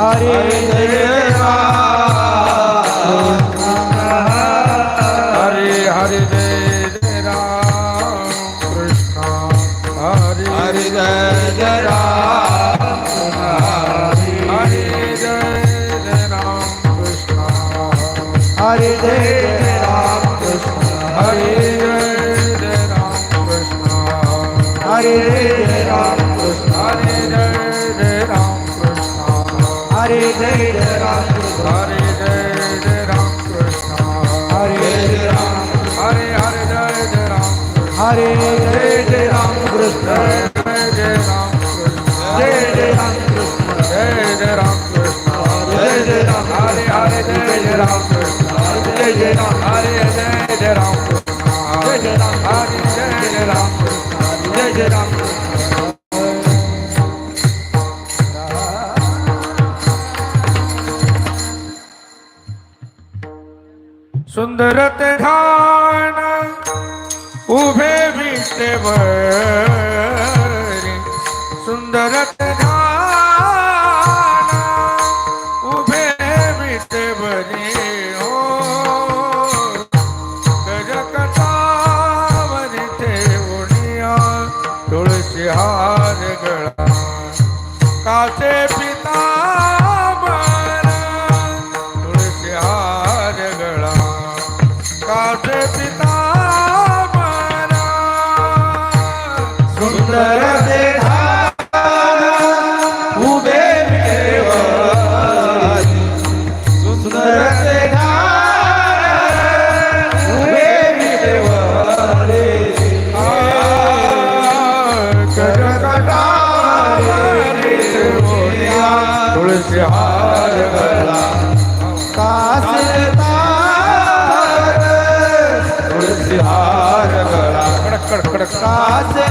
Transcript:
Hare Hare હરે જય રામ હરે જય રામ કૃષ્ણ હરે જય રામ કૃષ્ણ હરે જય રામ કૃષ્ણ હરે જય રામ કૃષ્ણ હરે જય રામ કૃષ્ણ હરે જય રામ કૃષ્ણ હરે જય રામ કૃષ્ણ હરે જય રામ હરે હરે જય રામ હરે જય રામ કૃષ્ણ जय राम जय जय राम जय जय राम जय जय राम हरे जय जय राम जय जय हरे जय जय जय राम हरे जय जय राम जय राम कृष्ण सुंदर ते ध्यान उभे विष्टे बरी सुंदर उभे विष्टे हो। ते तुळशी हार गळा। काचे पिता तुळशी हार गळा। काचे पिता तुळशी हार गळा कासे तार तुळशी हार गळा कडक कडक कडक. कासे